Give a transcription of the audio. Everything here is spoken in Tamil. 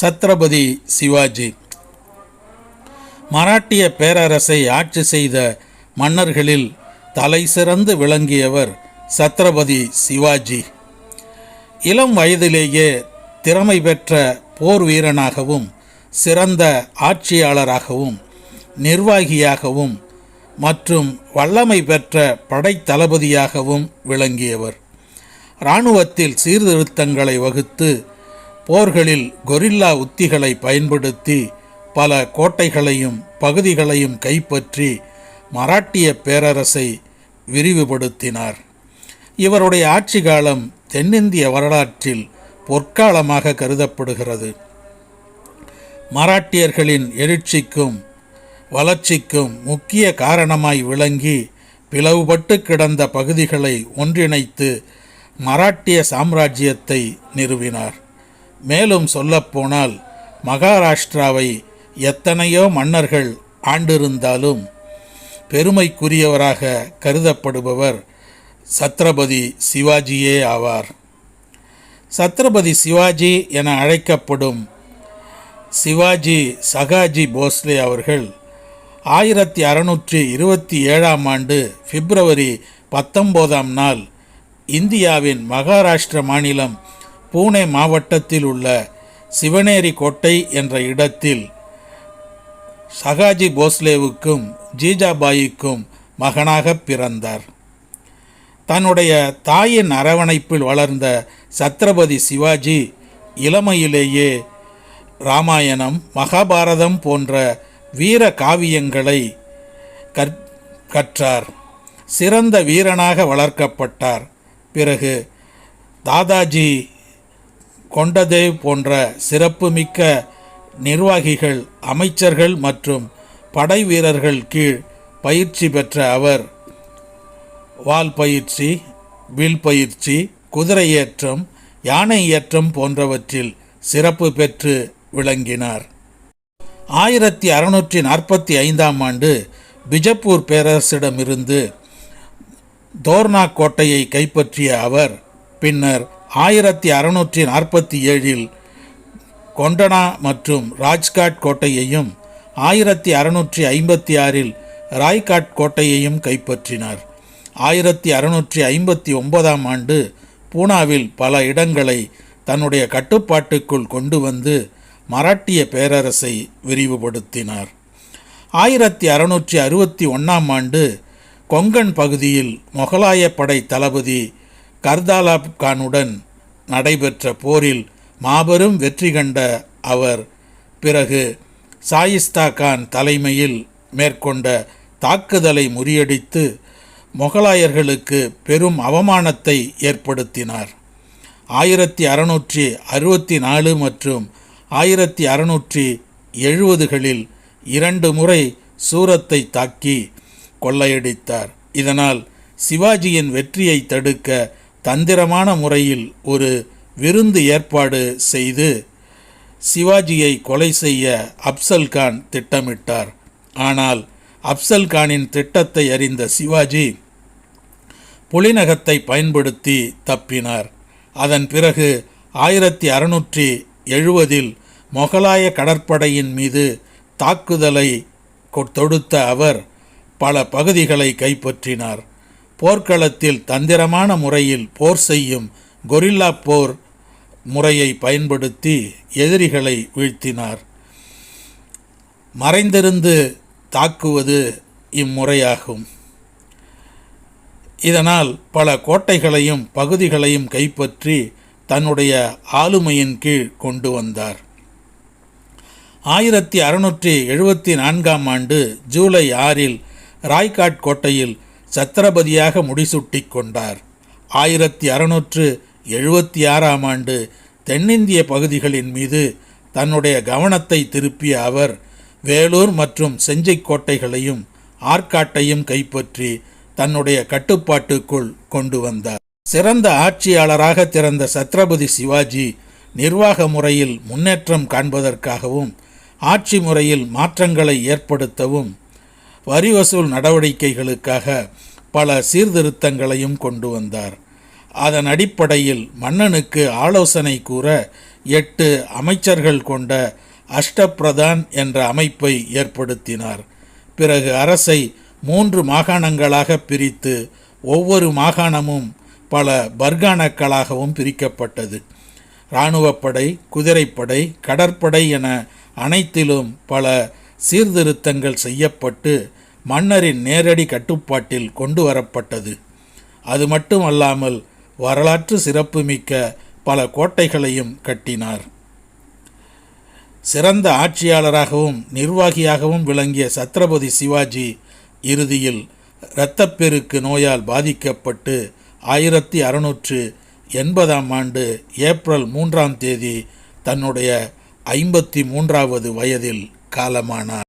சத்ரபதி சிவாஜி. மராட்டிய பேரரசை ஆட்சி செய்த மன்னர்களில் தலை சிறந்து விளங்கியவர் சத்ரபதி சிவாஜி. இளம் வயதிலேயே திறமை பெற்ற போர் வீரனாகவும் சிறந்த ஆட்சியாளராகவும் நிர்வாகியாகவும் மற்றும் வல்லமை பெற்ற படைத்தளபதியாகவும் விளங்கியவர். இராணுவத்தில் சீர்திருத்தங்களை வகுத்து போர்களில் கொரில்லா உத்திகளை பயன்படுத்தி பல கோட்டைகளையும் பகுதிகளையும் கைப்பற்றி மராட்டிய பேரரசை விரிவுபடுத்தினார். இவருடைய ஆட்சி காலம் தென்னிந்திய வரலாற்றில் பொற்காலமாக கருதப்படுகிறது. மராட்டியர்களின் எழுச்சிக்கும் வளர்ச்சிக்கும் முக்கிய காரணமாய் விளங்கி பிளவுபட்டு கிடந்த பகுதிகளை ஒன்றிணைத்து மராட்டிய சாம்ராஜ்யத்தை நிறுவினார். மேலும் சொல்லப்போனால் மகாராஷ்டிராவை எத்தனையோ மன்னர்கள் ஆண்டிருந்தாலும் பெருமைக்குரியவராக கருதப்படுபவர் சத்ரபதி சிவாஜியே ஆவார். சத்ரபதி சிவாஜி என அழைக்கப்படும் சிவாஜி சகாஜி போஸ்லே அவர்கள் ஆயிரத்தி அறநூற்றி இருபத்தி ஏழாம் ஆண்டு பிப்ரவரி பத்தொம்போதாம் நாள் இந்தியாவின் மகாராஷ்டிர மாநிலம் பூனே மாவட்டத்தில் உள்ள சிவனேரி கோட்டை என்ற இடத்தில் சகாஜி போஸ்லேவுக்கும் ஜீஜாபாயிக்கும் மகனாக பிறந்தார். தன்னுடைய தாயின் அரவணைப்பில் வளர்ந்த சத்ரபதி சிவாஜி இளமையிலேயே ராமாயணம் மகாபாரதம் போன்ற வீர காவியங்களை கற் கற்றார். சிறந்த வீரனாக வளர்க்கப்பட்டார். பிறகு தாதாஜி கொண்டதேவ் போன்ற சிறப்புமிக்க நிர்வாகிகள் அமைச்சர்கள் மற்றும் படை வீரர்கள் கீழ் பயிற்சி பெற்ற அவர். வால் பயிற்சி வில் பயிற்சி குதிரை ஏற்றம் யானை ஏற்றம் போன்றவற்றில் சிறப்பு பெற்று விளங்கினார். ஆயிரத்தி அறுநூற்றி நாற்பத்தி ஐந்தாம் ஆண்டு பிஜப்பூர் பேரரசிடமிருந்து தோர்னா கோட்டையை கைப்பற்றிய அவர் பின்னர் ஆயிரத்தி அறுநூற்றி நாற்பத்தி ஏழில் கொண்டனா மற்றும் ராஜ்காட் கோட்டையையும் ஆயிரத்தி அறுநூற்றி ஐம்பத்தி ஆறில் ராய்காட் கோட்டையையும் கைப்பற்றினார். ஆயிரத்தி அறுநூற்றி ஐம்பத்தி ஒன்பதாம் ஆண்டு பூனாவில் பல இடங்களை தன்னுடைய கட்டுப்பாட்டுக்குள் கொண்டு வந்து மராட்டிய பேரரசை விரிவுபடுத்தினார். ஆயிரத்தி அறுநூற்றி அறுபத்தி ஒன்றாம் ஆண்டு கொங்கன் பகுதியில் மொகலாய படை தளபதி கர்தாலாப் கானுடன் நடைபெற்ற போரில் மாபெரும் வெற்றி கண்ட அவர். பிறகு சாயிஸ்தா கான் தலைமையில் மேற்கொண்ட தாக்குதலை முறியடித்து மொகலாயர்களுக்கு பெரும் அவமானத்தை ஏற்படுத்தினார். ஆயிரத்தி அறுநூற்றி அறுபத்தி நாலு மற்றும் ஆயிரத்தி அறுநூற்றி எழுபதுகளில் இரண்டு முறை சூரத்தை தாக்கி கொள்ளையடித்தார். இதனால் சிவாஜியின் வெற்றியை தடுக்க தந்திரமான முறையில் ஒரு விருந்து ஏற்பாடு செய்து சிவாஜியை கொலை செய்ய அப்சல் கான் திட்டமிட்டார். ஆனால் அப்சல் கானின் திட்டத்தை அறிந்த சிவாஜி புலிநகத்தை பயன்படுத்தி தப்பினார். அதன் பிறகு ஆயிரத்தி அறுநூற்றி எழுபதில் மொகலாய கடற்படையின் மீது தாக்குதலை தொடுத்த அவர் பல பகுதிகளை கைப்பற்றினார். போர்க்களத்தில் தந்திரமான முறையில் போர் செய்யும் கொரில்லா போர் முறையை பயன்படுத்தி எதிரிகளை வீழ்த்தினார். மறைந்திருந்து தாக்குவது இம்முறையாகும். இதனால் பல கோட்டைகளையும் பகுதிகளையும் கைப்பற்றி தன்னுடைய ஆளுமையின் கீழ் கொண்டு வந்தார். ஆயிரத்தி அறுநூற்றி எழுபத்தி நான்காம் ஆண்டு ஜூலை ஆறில் ராய்காட் கோட்டையில் சத்திரபதியாக முடிசூட்டி கொண்டார். ஆயிரத்தி அறுநூற்று எழுபத்தி ஆறாம் ஆண்டு தென்னிந்திய பகுதிகளின் மீது தன்னுடைய கவனத்தை திருப்பிய அவர் வேலூர் மற்றும் செஞ்சை கோட்டைகளையும் ஆற்காட்டையும் கைப்பற்றி தன்னுடைய கட்டுப்பாட்டுக்குள் கொண்டு வந்தார். சிறந்த ஆட்சியாளராக திறந்த சத்ரபதி சிவாஜி நிர்வாக முறையில் முன்னேற்றம் காண்பதற்காகவும் ஆட்சி முறையில் மாற்றங்களை ஏற்படுத்தவும் வரி வசூல் நடவடிக்கைகளுக்காக பல சீர்திருத்தங்களையும் கொண்டு வந்தார். அதன் அடிப்படையில் மன்னனுக்கு ஆலோசனை கூற எட்டு அமைச்சர்கள் கொண்ட அஷ்டபிரதான் என்ற அமைப்பை ஏற்படுத்தினார். பிறகு அரசை மூன்று மாகாணங்களாக பிரித்து ஒவ்வொரு மாகாணமும் பல பர்கானக்களாகவும் பிரிக்கப்பட்டது. இராணுவப்படை குதிரைப்படை கடற்படை என அனைத்திலும் பல சீர்திருத்தங்கள் செய்யப்பட்டு மன்னரின் நேரடி கட்டுப்பாட்டில் கொண்டு வரப்பட்டது அது மட்டுமல்லாமல் வரலாற்று சிறப்புமிக்க பல கோட்டைகளையும் கட்டினார். சிறந்த ஆட்சியாளராகவும் நிர்வாகியாகவும் விளங்கிய சத்ரபதி சிவாஜி இறுதியில் இரத்தப்பெருக்கு நோயால் பாதிக்கப்பட்டு ஆயிரத்தி அறுநூற்று எண்பதாம் ஆண்டு ஏப்ரல் மூன்றாம் தேதி தன்னுடைய ஐம்பத்தி மூன்றாவது வயதில் காலமானார்.